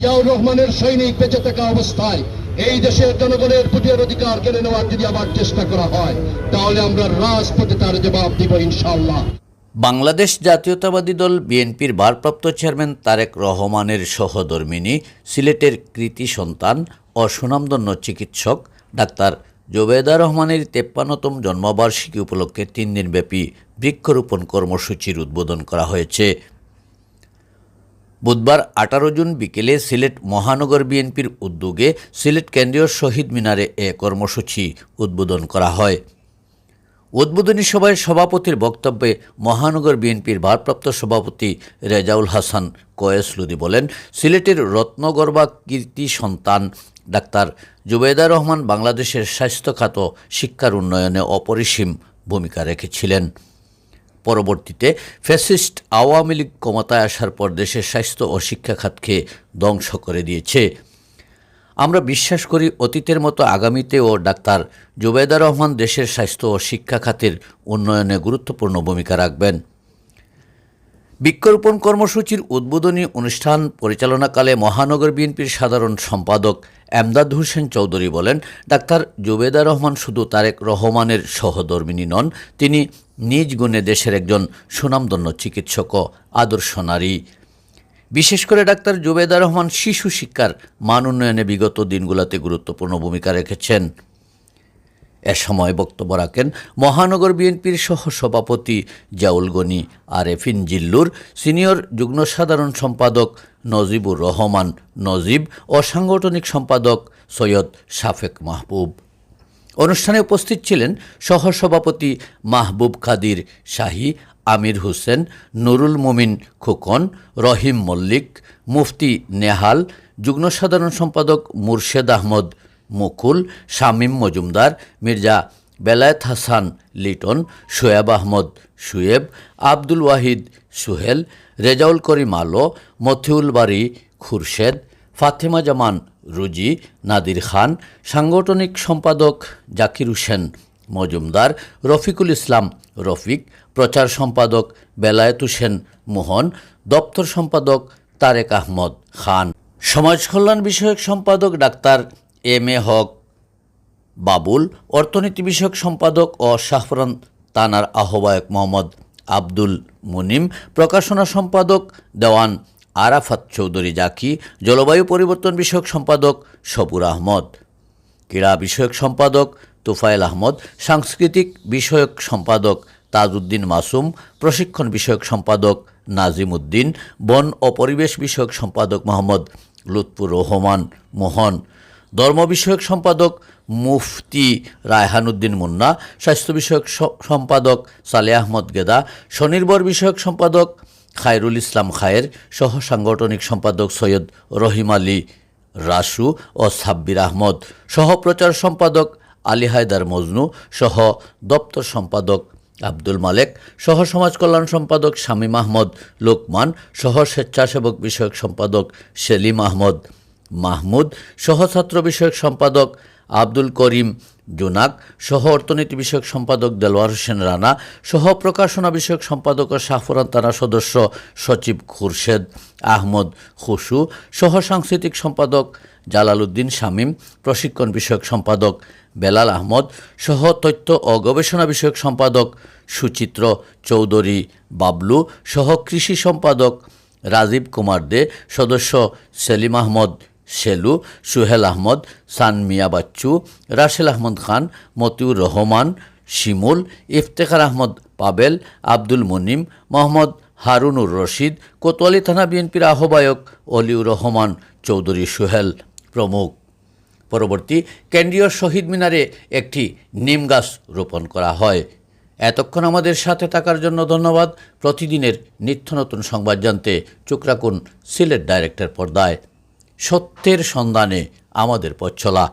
জিয়াউর রহমানের সৈনিক বেঁচে থাকা অবস্থায় এই দেশের জনগণের ভোটের অধিকার কেড়ে নেওয়ার যদি আবার চেষ্টা করা হয়, তাহলে আমরা রাজপথে তার জবাব দিব ইনশাআল্লাহ। বাংলাদেশ জাতীয়তাবাদী দল বিএনপির ভারপ্রাপ্ত চেয়ারম্যান তারেক রহমানের সহধর্মিনী সিলেটের কৃতি সন্তান ও সুনামধন্য চিকিৎসক ডাক্তার জোবেদা রহমানের তেপ্পান্নতম জন্মবার্ষিকী উপলক্ষে তিন দিনব্যাপী বৃক্ষরোপণ কর্মসূচির উদ্বোধন করা হয়েছে। বুধবার আঠারো জুন বিকেলে সিলেট মহানগর বিএনপির উদ্যোগে সিলেট কেন্দ্রীয় শহীদ মিনারে এ কর্মসূচি উদ্বোধন করা হয়। উদ্বোধনী সভায় সভাপতির বক্তব্যে মহানগর বিএনপির ভারপ্রাপ্ত সভাপতি রেজাউল হাসান কয়েসলুদি বলেন, সিলেটের রত্নগর্বা কীর্তি সন্তান ডাক্তার জুবেদা রহমান বাংলাদেশের স্বাস্থ্যখাত শিক্ষার উন্নয়নে অপরিসীম ভূমিকা রেখেছিলেন। পরবর্তীতে ফ্যাসিস্ট আওয়ামী লীগ ক্ষমতায় আসার পর দেশের স্বাস্থ্য ও শিক্ষা খাতকে ধ্বংস করে দিয়েছে। আমরা বিশ্বাস করি অতীতের মতো আগামীতেও ডাক্তার জুবেদা রহমান দেশের স্বাস্থ্য ও শিক্ষা খাতের উন্নয়নে গুরুত্বপূর্ণ ভূমিকা রাখবেন। বৃক্ষরোপণ কর্মসূচির উদ্বোধনী অনুষ্ঠান পরিচালনাকালে মহানগর বিএনপির সাধারণ সম্পাদক এমদাদ হোসেন চৌধুরী বলেন, ডাক্তার জুবেদা রহমান শুধু তারেক রহমানের সহধর্মিনী নন, তিনি নিজ গুণে দেশের একজন সুনামধন্য চিকিৎসক ও আদর্শ নারী। বিশেষ করে ডাক্তার জুবেদা রহমান শিশু শিক্ষার মান উন্নয়নে বিগত দিনগুলোতে গুরুত্বপূর্ণ ভূমিকা রেখেছেন। এ সময় বক্তব্য রাখেন মহানগর বিএনপির সহ সভাপতি জাউল গনি আরেফিন জিল্লুর, সিনিয়র যুগ্ম সাধারণ সম্পাদক নজিবুর রহমান নজিব ও সাংগঠনিক সম্পাদক সৈয়দ শাফেক মাহবুব। অনুষ্ঠানে উপস্থিত ছিলেন সহসভাপতি মাহবুব খাদির শাহী, আমির হোসেন, নুরুল মুমিন খোকন, রহিম মল্লিক, মুফতি নেহাল, যুগ্ম সাধারণ সম্পাদক মুর্শেদ আহমদ মুকুল, শামীম মজুমদার, মির্জা বেলায়েত হাসান লিটন, শোয়েব আহমদ শুয়েব, আব্দুল ওয়াহিদ সুহেল, রেজাউল করিম আলো মথিউল বাড়ি খুরশেদ ফাতেমা জামান, রুজি, নাদির খান, সাংগঠনিক সম্পাদক জাকির হোসেন, মজুমদার, রফিকুল ইসলাম, রফিক, প্রচার সম্পাদক বেলায়েত হোসেন মোহন, দপ্তর সম্পাদক তারেক আহমদ খান। সমাজ কল্যাণ বিষয়ক সম্পাদক doctor M A Haque Babul, অর্থনীতি বিষয়ক সম্পাদক ও শাহফরান তানার আহ্বায়ক মোহাম্মদ আব্দুল মুনিম, প্রকাশনা সম্পাদক দেওয়ান আরাফাত চৌধুরী জাকি, জলবায়ু পরিবর্তন বিষয়ক সম্পাদক সবুর আহমদ, ক্রীড়া বিষয়ক সম্পাদক তোফায়েল আহমদ, সাংস্কৃতিক বিষয়ক সম্পাদক তাজউদ্দিন মাসুম, প্রশিক্ষণ বিষয়ক সম্পাদক নাজিম উদ্দিন, বন ও পরিবেশ বিষয়ক সম্পাদক মোহাম্মদ লুৎফুর রহমান মোহন, ধর্ম বিষয়ক সম্পাদক মুফতি রায়হানুদ্দিন মুন্না, স্বাস্থ্য বিষয়ক সম্পাদক সালে আহমদ গেদা, স্বনির্ভর বিষয়ক সম্পাদক খায়রুল ইসলাম খায়ের সহ সাংগঠনিক সম্পাদক সৈয়দ রহিম আলী রাসু ও সাব্বির আহমদ, সহ প্রচার সম্পাদক আলী হায়দার মজনু, সহ দপ্তর সম্পাদক আব্দুল মালেক, সহ সমাজ কল্যাণ সম্পাদক শামীম আহমদ লোকমান, সহ স্বেচ্ছাসেবক বিষয়ক সম্পাদক সেলিম আহমদ মাহমুদ, সহ ছাত্র বিষয়ক সম্পাদক আব্দুল করিম জোনাক, সহ অর্থনীতি বিষয়ক সম্পাদক দেলোয়ার হোসেন রানা, সহ প্রকাশনা বিষয়ক সম্পাদক শাহফুরান থানা সদস্য সচিব খুরশেদ আহমদ খুশু, সহ সাংস্কৃতিক সম্পাদক জালালউদ্দিন শামীম, প্রশিক্ষণ বিষয়ক সম্পাদক বেলাল আহমদ, সহ তথ্য ও গবেষণা বিষয়ক সম্পাদক সুচিত্র চৌধুরী বাবলু, সহ কৃষি সম্পাদক রাজীব কুমার দে, সদস্য সেলিম আহমদ সেলু সুহেল আহমদ সান মিয়া বাচ্চু রাসেল আহমদ খান, মতিউর রহমান, শিমুল, ইফতেখার আহমদ পাবেল, আব্দুল মুনিম, মোহাম্মদ হারুনুর রশিদ, কোতোয়ালি থানা বিএনপির আহ্বায়ক অলিউর রহমান, চৌধুরী সুহেল প্রমুখ। পরবর্তী কেন্দ্রীয় শহীদ মিনারে একটি নিম গাছ রোপণ করা হয়। এতক্ষণ আমাদের সাথে থাকার জন্য ধন্যবাদ। প্রতিদিনের নিত্য নতুন সংবাদ জানতে চোখ রাখুন সিলেট ডাইরেক্টর পর্দায়। সত্যের সন্ধানে আমাদের পথ চলা।